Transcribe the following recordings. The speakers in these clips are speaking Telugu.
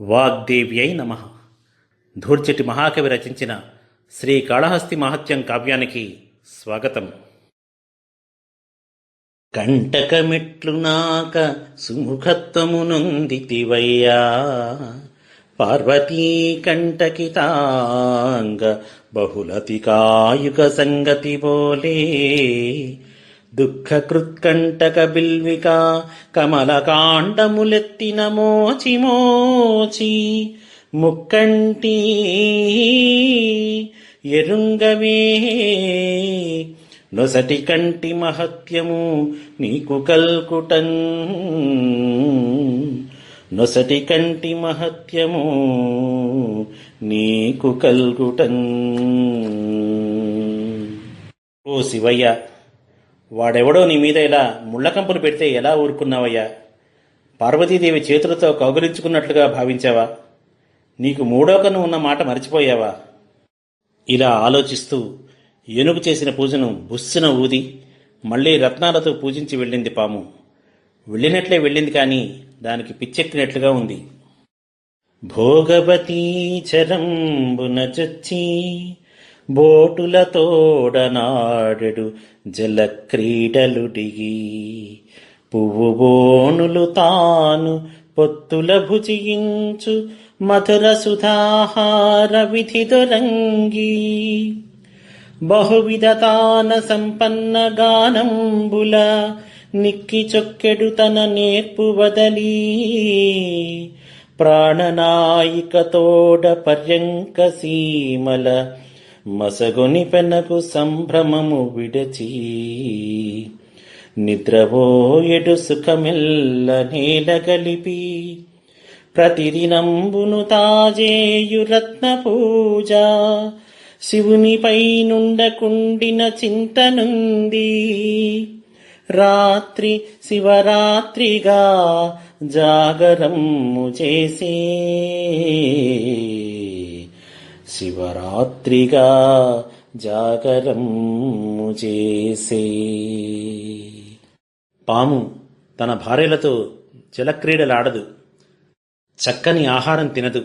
వాగ్దేవ్యై నమ. ధూర్చటి మహాకవి రచించిన శ్రీ కాళహస్తి మహత్యం కావ్యానికి స్వాగతం. కంటకమిట్లు నాక సుముఖత్వమునొందితివయ్యా. పార్వతీ కంటకితాంగ బహుళతి కాయుక సంగతి బోలే దుఃఖకృత్కంటక బిల్విక కమలకాండములెత్తిన మోచి మోచి ముక్కంటి ఎరుంగవే నొసటి కంటి మహత్యము నీకు కల్కుటన్ నొసటి కంటి మహత్యము నీకు కల్గుటన్ ఓ శివయ్య! వాడెవడో నీ మీద ఇలా ముళ్ళకంపులు పెడితే ఎలా ఊరుకున్నావయ్యా? పార్వతీదేవి చేతులతో కౌగులించుకున్నట్లుగా భావించావా? నీకు మూడో కన్ను ఉన్న మాట మర్చిపోయావా? ఇలా ఆలోచిస్తూ ఏనుగు చేసిన పూజను బుస్సున ఊది మళ్ళీ రత్నాలతో పూజించి వెళ్ళింది పాము. వెళ్ళినట్లే వెళ్ళింది కానీ దానికి పిచ్చెక్కినట్లుగా ఉంది. భోగవతీ చరంబున చొచ్చి బోటులతోడనాడెడు జల క్రీడలుడిగి పువ్వు బోనులు తాను పొత్తుల భుజించు మధుర సుధాహార విధి దొరంగి. బహువిధతాన సంపన్న గానంబుల నిక్కి చొక్కెడు తన నేర్పు వదలి. ప్రాణనాయికతోడ పర్యంక సీమల మసగుని పెనకు సంభ్రమము విడచి నిద్రపోయెడు సుఖమెల్ల నేల కలిపి ప్రతిదినంబును తాజేయు రత్న పూజ శివునిపై నుండకుండిన చింతనుంది. రాత్రి శివరాత్రిగా జాగరము చేసే శివరాత్రిగా జాగరము చేసే. పాము తన భార్యలతో జలక్రీడలాడదు. చక్కని ఆహారం తినదు.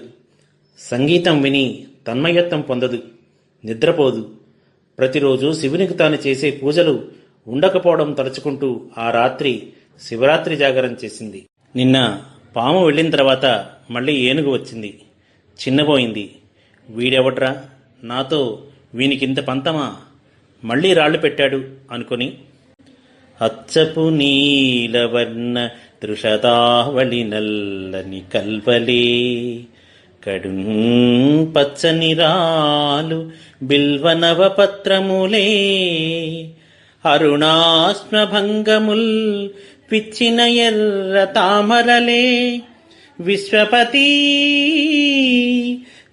సంగీతం విని తన్మయత్వం పొందదు. నిద్రపోదు. ప్రతిరోజు శివునికి తాను చేసే పూజలు ఉండకపోవడం తలుచుకుంటూ ఆ రాత్రి శివరాత్రి జాగరం చేసింది. నిన్న పాము వెళ్ళిన తర్వాత మళ్ళీ ఏనుగు వచ్చింది. చిన్నబోయింది. వీడెవడ్రా? నాతో వీనికింత పంతమా? మళ్ళీ రాళ్ళు పెట్టాడు అనుకుని. అచ్చపు నీలవర్ణ దృషదావళి నల్లని కల్వలే కడుం పచ్చని రాలు బిల్వనవ పత్రములే అరుణాశ్మభంగముల్ పిచ్చిన ఎర్ర తామరలే విశ్వపతి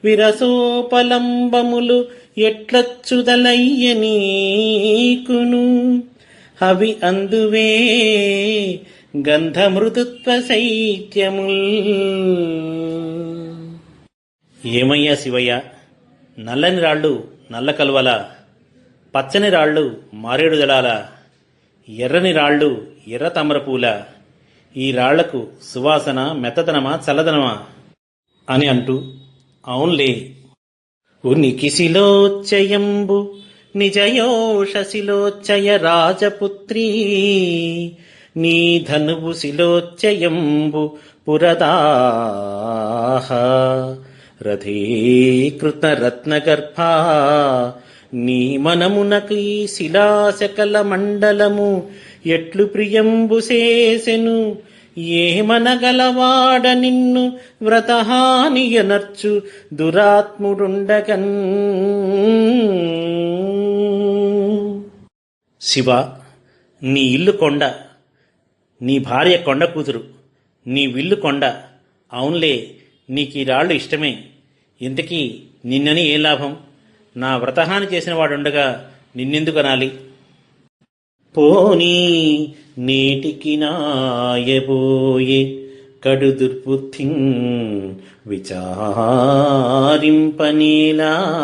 విరసోపలంబములు ఎట్లచ్చుదలయ్య నీకును? అవి అందువే గంధమృదుత్వ శైత్యముల్ ఏమయ్యా శివయ్య? నల్లని రాళ్ళు నల్ల కలువల పచ్చని రాళ్ళు మారేడు దళాల ఎర్రని రాళ్ళు ఎర్ర తామరపూల. ఈ రాళ్ళకు సువాసన మెత్తదనమా చల్లదనమా? అని అంటూ అవునులే. ఉనికిశిలోచ్చయంబు నిజయోషశిలోచ్చయ రాజపుత్రీ నీ ధనువు శిలోచ్చయంబు పురదాహ రథీకృత రత్నగర్భా నీ మనమునకు శిలాశకల మండలము ఎట్లు ప్రియంబు చేసెను ఏమనగలవాడ నిన్ను వ్రతహానియనర్చు దురాత్ముడుండగన్. శివ నీ ఇల్లు కొండ. నీ భార్య కొండ కూతురు. నీ విల్లు కొండ. అవునులే నీకు ఈ రాళ్ళు ఇష్టమే. ఇంతకీ నిన్నని ఏ లాభం? నా వ్రతహాని చేసిన వాడుండగా నిన్నెందుకు అనాలి పోనీ నేటికి నాయబోయే కడు దుర్బుద్ధి విచారింపనీలా.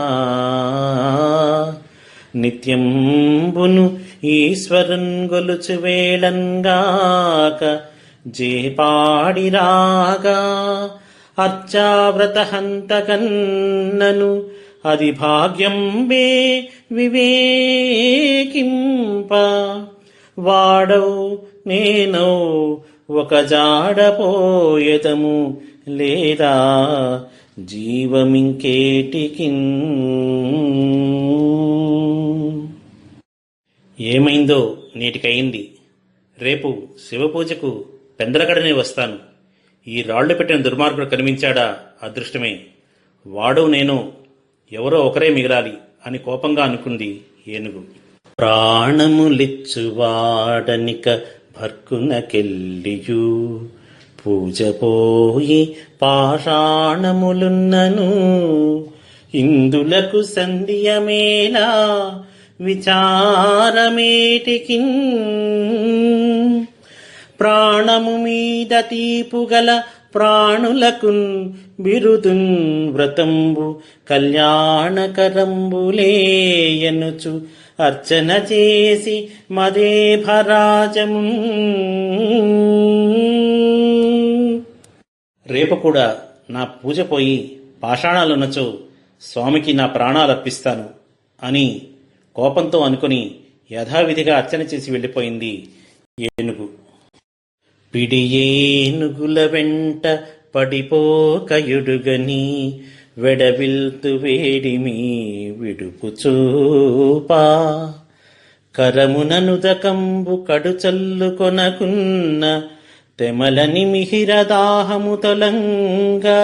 నిత్యంబును ఈశ్వరున్ గొలుచు వేళంగాక జేపాడిరాగా. అర్చావ్రత హంతకన్నను అది భాగ్యం వే వివేకింప. వాడవు నేనో ఒక జాడపోయతము లేదా జీవమింకేటికి ఏమైందో నేటికయింది. రేపు శివపూజకు పెందలగడనే వస్తాను. ఈ రాళ్ళు పెట్టిన దుర్మార్గుడు కనిపించాడా? అదృష్టమే. వాడు నేను ఎవరో ఒకరే మిగలాలి అని కోపంగా అనుకుంది ఏనుగు. ప్రాణములిచ్చువాడనిక భర్కునకెల్లియు పూజ పోయి పాషాణములున్నను. ఇందులకు సంధ్యమేలా విచారమేటికి ప్రాణము మీద తీపుగల ప్రాణులకున్ బిరుదున్ వ్రతంబు కళ్యాణకరంబులేయనుచు అర్చన చేసి మదే భరాజము రేపు కూడా నా పూజ పోయి పాషాణాలున్నచో స్వామికి నా ప్రాణాలు అర్పిస్తాను అని కోపంతో అనుకుని యథావిధిగా అర్చన చేసి వెళ్ళిపోయింది ఏనుగు. పిడియేనుగుల వెంట పడిపోకయుడుగని వెడవిల్తు వేడిమి విడుపు చూపా కరముననుదకంబు కడుచల్లు కొనకున్న తెమలని మిహిర దాహము తొలంగా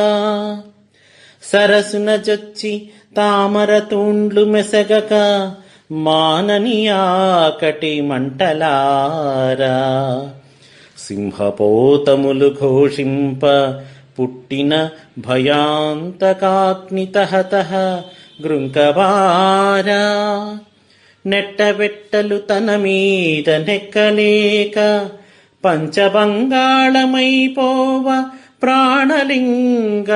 సరసున జొచ్చి తామర తూండ్లు మెసగక మానని ఆకటి మంటలారా సింహపోతములు ఘోషింప పుట్టిన భయాంతకాగ్నితహత గృంకవారా నెట్టబెట్టలు తన మీద నెక్కలేక పంచబంగాళమైపోవ ప్రాణలింగ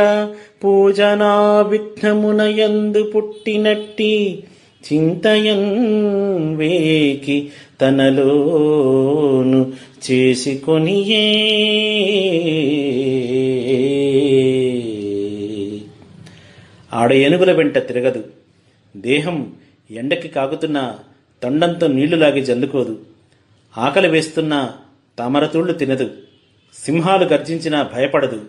పూజనా విఘ్నమునయందు పుట్టినట్టి చింతయన్ వేకి తనలోను చేసుకొనియే. ఆడ ఏనుగుల వెంట తిరగదు. దేహం ఎండకి కాగుతున్న తొండంతో నీళ్ళులాగి జల్లుకోదు. ఆకలి వేస్తున్న తామరతూళ్ళు తినదు. సింహాలు గర్జించినా భయపడదు.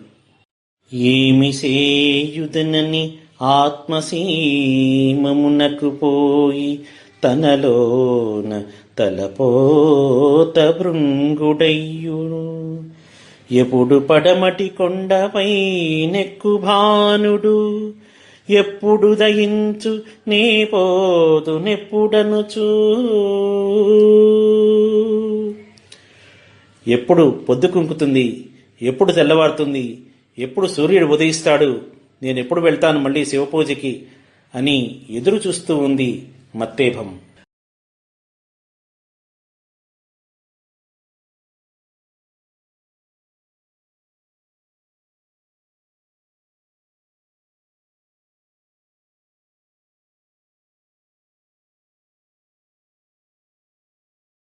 ఏమి సేయుదనని ఆత్మసీమమునకు పోయి తనలోన తలపోత భృంగుడయ్యును. ఎప్పుడు పడమటి కొండపై నెక్కు భానుడు. ఎప్పుడు దయించు నీ పోదు నెప్పుడనుచు. ఎప్పుడు పొద్దు కుంకుతుంది ఎప్పుడు తెల్లవారుతుంది ఎప్పుడు సూర్యుడు ఉదయిస్తాడు నేను ఎప్పుడు వెళ్తాను మళ్ళీ శివపూజకి అని ఎదురు చూస్తూ ఉంది మత్తేభం.